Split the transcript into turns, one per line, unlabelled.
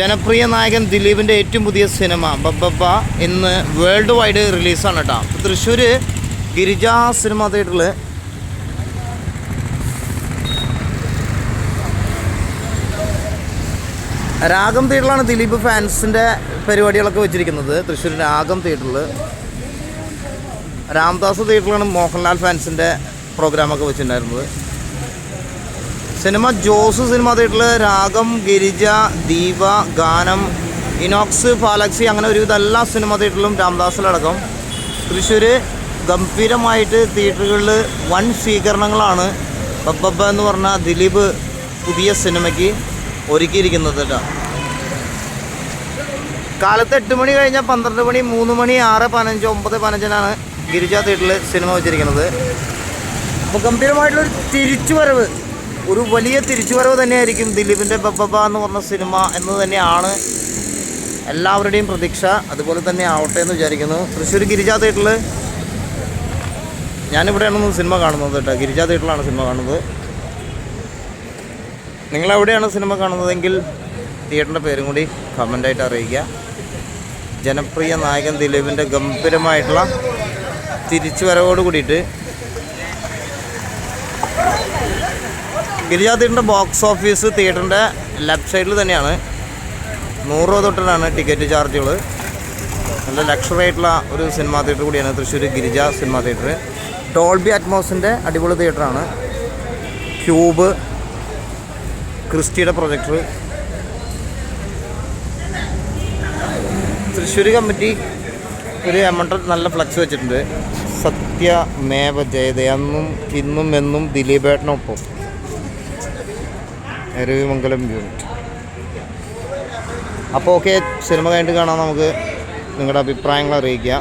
ജനപ്രിയ നായകൻ ദിലീപിന്റെ ഏറ്റവും പുതിയ സിനിമ ബബ്ബ ഇന്ന് വേൾഡ് വൈഡ് റിലീസാണ് കേട്ടോ തൃശ്ശൂർ ഗിരിജ സിനിമ തിയേറ്ററിൽ രാഗം തിയേറ്ററിലാണ് ദിലീപ് ഫാൻസിന്റെ പരിപാടികളൊക്കെ വെച്ചിരിക്കുന്നത്. തൃശ്ശൂർ രാഗം തിയേറ്ററിൽ രാംദാസ് തിയേറ്ററിലാണ് മോഹൻലാൽ ഫാൻസിന്റെ പ്രോഗ്രാമൊക്കെ വെച്ചിട്ടുണ്ടായിരുന്നത്. സിനിമ ജോസ് സിനിമ തിയേറ്ററിൽ രാഗം ഗിരിജ ദീപ ഗാനം ഇനോക്സ് ഫാലക്സി അങ്ങനെ ഒരു എല്ലാ സിനിമ തിയേറ്ററിലും രാംദാസിലടക്കം. തൃശ്ശൂർ ഗംഭീരമായിട്ട് തിയേറ്ററുകളിൽ വൻ സ്വീകരണങ്ങളാണ് ബബ്ബബ്ബ എന്ന് പറഞ്ഞ ദിലീപ് പുതിയ സിനിമയ്ക്ക് ഒരുക്കിയിരിക്കുന്നത് കേട്ടോ. കാലത്ത് എട്ട് മണി കഴിഞ്ഞാൽ പന്ത്രണ്ട് മണി മൂന്ന് മണി ആറ് പതിനഞ്ച് ഒമ്പത് പതിനഞ്ചിനാണ് ഗിരിജ തിയേറ്ററിൽ സിനിമ വെച്ചിരിക്കുന്നത്. അപ്പോൾ ഗംഭീരമായിട്ടുള്ളൊരു തിരിച്ചുവരവ് ഒരു വലിയ തിരിച്ചുവരവ് തന്നെയായിരിക്കും ദിലീപിന്റെ ബബ്ബബ എന്ന് പറഞ്ഞ സിനിമ എന്ന് തന്നെയാണ് എല്ലാവരുടെയും പ്രതീക്ഷ. അതുപോലെ തന്നെ ആവട്ടെ എന്ന് വിചാരിക്കുന്നു. തൃശ്ശൂർ ഗിരിജ തിയേറ്ററിൽ ഞാനിവിടെയാണ് സിനിമ കാണുന്നത് കേട്ടോ. ഗിരിജ തിയേറ്ററിലാണ് സിനിമ കാണുന്നത്. നിങ്ങളെവിടെയാണ് സിനിമ കാണുന്നതെങ്കിൽ തിയേറ്ററിന്റെ പേരും കൂടി കമന്റായിട്ട് അറിയിക്കുക. ജനപ്രിയ നായകൻ ദിലീപിന്റെ ഗംഭീരമായിട്ടുള്ള തിരിച്ചുവരവോട് കൂടിയിട്ട് ഗിരിജാ തിയേറ്ററിന്റെ ബോക്സ് ഓഫീസ് തിയേറ്ററിന്റെ ലെഫ്റ്റ് സൈഡിൽ തന്നെയാണ്. നൂറ് രൂപ തൊട്ടിട്ടാണ് ടിക്കറ്റ് ചാർജുകൾ നല്ല ലക്ഷറി ആയിട്ടുള്ള ഒരു സിനിമാ തിയേറ്റർ കൂടിയാണ് Thrissur Girija cinema theatre Dolby അറ്റ്മോസിന്റെ അടിപൊളി തിയേറ്ററാണ് ക്യൂബ് ക്രിസ്റ്റിയുടെ പ്രൊജക്ടർ തൃശ്ശൂർ കമ്മിറ്റി ഒരു എമൗണ്ട് നല്ല ഫ്ലക്സ് വെച്ചിട്ടുണ്ട്. സത്യമേവ ജയതേ എന്നും ഇന്നും എന്നും ദിലീപേട്ടനൊപ്പം. എരവിമംഗലം യൂണിറ്റ്. അപ്പോൾ ഓക്കെ സിനിമ കഴിഞ്ഞിട്ട് കാണാം നമുക്ക് നിങ്ങളുടെ അഭിപ്രായങ്ങൾ അറിയിക്കുക